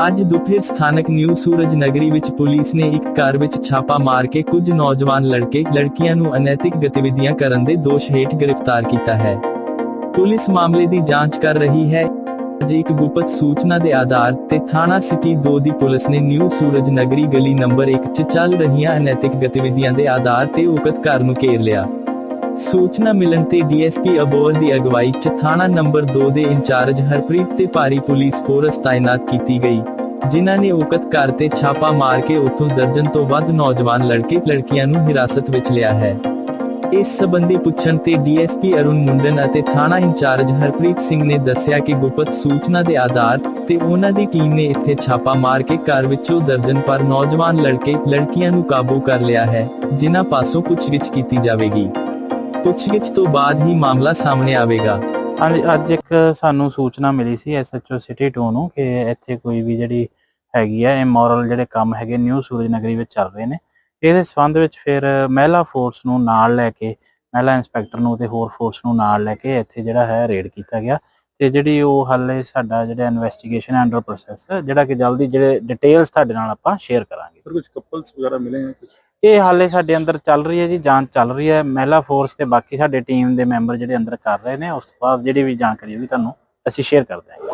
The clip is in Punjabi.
ਅੱਜ ਦੁਪਹਿਰ ਸਥਾਨਕ ਨਿਊ ਸੂਰਜ ਨਗਰੀ ਵਿੱਚ ਪੁਲਿਸ ਨੇ ਇੱਕ ਕਾਰ ਵਿੱਚ ਛਾਪਾ ਮਾਰ ਕੇ ਕੁਝ ਨੌਜਵਾਨ ਲੜਕੇ, ਲੜਕੀਆਂ ਨੂੰ ਅਨੈਤਿਕ ਗਤੀਵਿਧੀਆਂ ਕਰਨ ਦੇ ਦੋਸ਼ ਹੇਠ ਗ੍ਰਿਫਤਾਰ ਕੀਤਾ ਹੈ। ਪੁਲਿਸ ਮਾਮਲੇ ਦੀ ਜਾਂਚ ਕਰ ਰਹੀ ਹੈ। ਅੱਜ ਇੱਕ ਗੁਪਤ ਸੂਚਨਾ ਦੇ ਆਧਾਰ ਤੇ ਥਾਣਾ ਸਿਟੀ 2 ਦੀ ਪੁਲਿਸ ਨੇ ਨਿਊ ਸੂਰਜ ਨਗਰੀ ਗਲੀ ਨੰਬਰ 1 'ਚ ਚੱਲ ਰਹੀਆਂ ਅਨੈਤਿਕ ਗਤੀਵਿਧੀਆਂ ਦੇ ਆਧਾਰ ਤੇ ਉਕਤ ਕਾਰ ਨੂੰ ਘੇਰ ਲਿਆ। ਸੂਚਨਾ ਮਿਲਣ ਤੇ ਡੀਐਸਪੀ ਅਬੋਲ ਦੀ ਅਗਵਾਈ 'ਚ ਥਾਣਾ ਨੰਬਰ 2 ਦੇ ਇੰਚਾਰਜ ਹਰਪ੍ਰੀਤ ਤੇ ਭਾਰੀ ਪੁਲਿਸ ਫੋਰਸ ਤਾਇਨਾਤ ਕੀਤੀ ਗਈ, ਜਿਨ੍ਹਾਂ ਨੇ ਉਕਤ ਕਾਰ ਤੇ ਛਾਪਾ ਮਾਰ ਕੇ ਉੱਥੋਂ ਦਰਜਨ ਤੋਂ ਵੱਧ ਨੌਜਵਾਨ ਲੜਕੇ, ਲੜਕੀਆਂ ਨੂੰ ਹਿਰਾਸਤ ਵਿੱਚ ਲਿਆ ਹੈ। ਇਸ ਸੰਬੰਧੀ ਪੁੱਛਣ ਤੇ ਡੀਐਸਪੀ ਅਰੁਣ ਮੁੰਡਨ ਅਤੇ ਥਾਣਾ ਇੰਚਾਰਜ ਹਰਪ੍ਰੀਤ ਸਿੰਘ ਨੇ ਦੱਸਿਆ ਕਿ ਗੁਪਤ ਸੂਚਨਾ ਦੇ ਆਧਾਰ ਤੇ ਉਹਨਾਂ ਦੀ ਟੀਮ ਨੇ ਇੱਥੇ ਛਾਪਾ ਮਾਰ ਕੇ ਘਰ ਵਿੱਚੋਂ ਦਰਜਨ ਪਰ ਨੌਜਵਾਨ ਲੜਕੇ, ਲੜਕੀਆਂ ਨੂੰ ਕਾਬੂ ਕਰ ਲਿਆ ਹੈ, ਜਿਨ੍ਹਾਂ ਪਾਸੋਂ ਪੁੱਛਗਿੱਛ ਕੀਤੀ ਜਾਵੇਗੀ। ਪੁੱਛਗਿੱਛ ਤੋਂ ਬਾਅਦ ਹੀ ਮਾਮਲਾ ਸਾਹਮਣੇ ਆਵੇਗਾ। ਅੱਜ ਇੱਕ ਸਾਨੂੰ ਸੂਚਨਾ ਮਿਲੀ ਸੀ ਐਸਐਚਓ ਸਿਟੀ 2 ਨੂੰ ਕਿ ਇੱਥੇ ਕੋਈ ਵੀ ਜਿਹੜੀ ਹੈਗੀ ਹੈ ਇਮੋਰਲ ਜਿਹੜੇ ਕੰਮ ਹੈਗੇ ਨਿਊ ਸੂਰਜ ਨਗਰੀ ਵਿੱਚ ਚੱਲ ਰਹੇ ਨੇ। ਇਹਦੇ ਸਬੰਧ ਵਿੱਚ ਫਿਰ ਮਹਿਲਾ ਫੋਰਸ ਨੂੰ ਨਾਲ ਲੈ ਕੇ ਮਹਿਲਾ ਇੰਸਪੈਕਟਰ ਨੂੰ ਤੇ ਹੋਰ ਫੋਰਸ ਨੂੰ ਨਾਲ ਲੈ ਕੇ ਇੱਥੇ ਜਿਹੜਾ ਹੈ ਰੇਡ ਕੀਤਾ ਗਿਆ। ਤੇ ਜਿਹੜੀ ਉਹ ਹਾਲੇ ਸਾਡਾ ਜਿਹੜਾ ਇਨਵੈਸਟੀਗੇਸ਼ਨ ਅੰਡਰ ਪ੍ਰੋਸੈਸ ਜਿਹੜਾ ਕਿ ਜਲਦੀ ਜਿਹੜੇ ਡਿਟੇਲਸ ਤੁਹਾਡੇ ਨਾਲ ਆਪਾਂ ਸ਼ੇਅਰ ਕਰਾਂਗੇ। ਸਰ ਕੁਝ ਕਪਲਸ ਵਗੈਰਾ ਮਿਲੇ ਆ ਕੁਝ ਇਹ ਹਾਲੇ ਸਾਡੇ ਅੰਦਰ ਚੱਲ ਰਹੀ ਹੈ ਜੀ, ਜਾਂਚ ਚੱਲ ਰਹੀ ਹੈ। ਮਹਿਲਾ ਫੋਰਸ ਤੇ ਬਾਕੀ ਸਾਡੇ ਟੀਮ ਦੇ ਮੈਂਬਰ ਜਿਹੜੇ ਅੰਦਰ ਕਰ ਰਹੇ ਨੇ, ਉਸ ਤੋਂ ਬਾਅਦ ਜਿਹੜੀ ਵੀ ਜਾਣਕਾਰੀ ਹੋਈ ਤੁਹਾਨੂੰ ਅਸੀਂ ਸ਼ੇਅਰ ਕਰਦੇ ਦਿਆਂਗੇ।